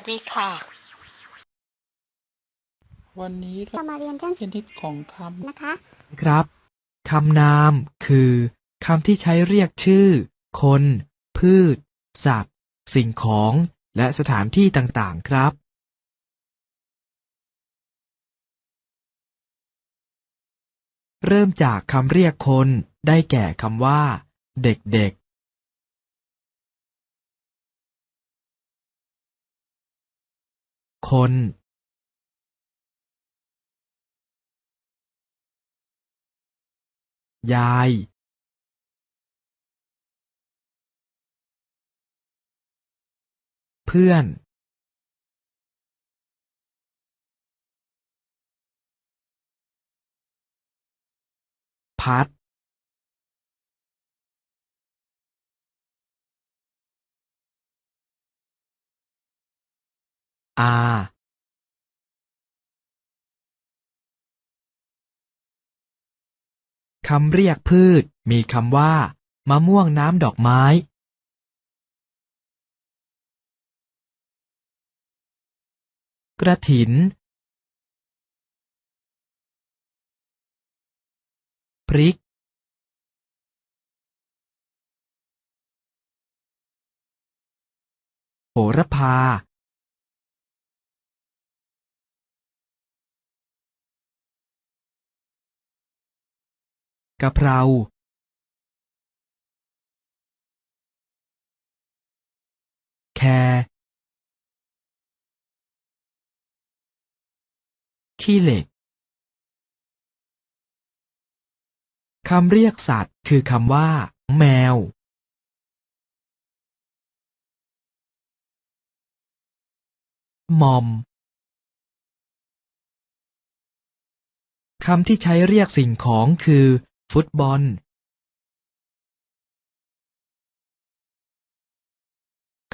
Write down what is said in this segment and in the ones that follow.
วัสดีค่ะ วันนี้เราเรามาเรียนเรื่องชนิดของคนะคะ ครับคำนามคือคำที่ใช้เรียกชื่อ คน พืช สัตว์ สิ่งของ และสถานที่ต่างๆ ครับเริ่มจากคำเรียกคนได้แก่คำว่า เด็ก คนยาย เพื่อน พัด อาคำเรียกพืชมีคำว่ามะม่วงน้ำดอกไม้ กระถิน พริก โหระพา กะเพราแคขี้เหล็ก คำเรียกสัตว์คือคำว่า แมว มอม คำที่ใช้เรียกสิ่งของคือ ฟุตบอล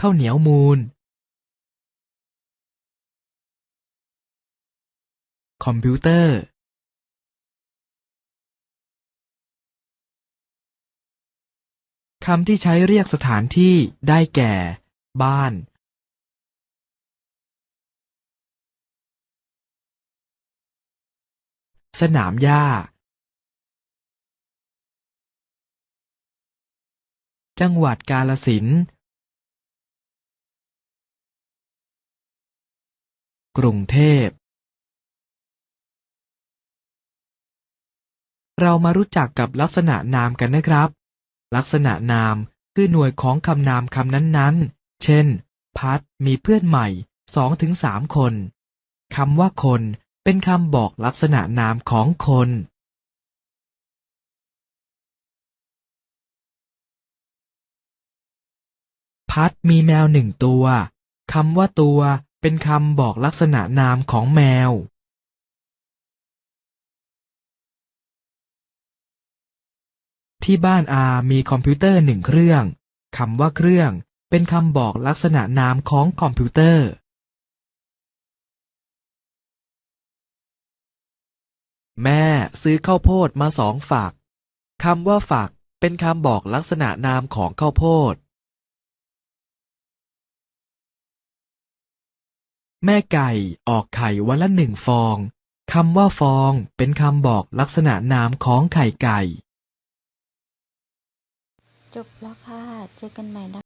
ข้าวเหนียวมูลคอมพิวเตอร์ คำที่ใช้เรียกสถานที่ได้แก่ บ้าน สนามหญ้า จังหวัดกาฬสินธุ์ กรุงเทพ เรามารู้จักกับลักษณะนามกันนะครับ ลักษณะนามคือหน่วยของคำนามคำนั้นๆ เช่น พัดมีเพื่อนใหม่สองถึงสามคน คำว่าคนเป็นคำบอกลักษณะนามของคน พัดมีแมวหนึ่งตัวคำว่าตัวเป็นคำบอกลักษณะนามของแมว ที่บ้านอามีคอมพิวเตอร์หนึ่งเครื่องคำว่าเครื่อง เป็นคำบอกลักษณะนามของคอมพิวเตอร์ แม่ซื้อข้าวโพดมาสองฝักคำว่าฝักเป็นคำบอกลักษณะนามของข้าวโพด แม่ไก่ออกไข่วันละหนึ่งฟอง คำว่าฟองเป็นคำบอกลักษณะนามของไข่ไก่ จบแล้วค่ะ เจอกันใหม่นะ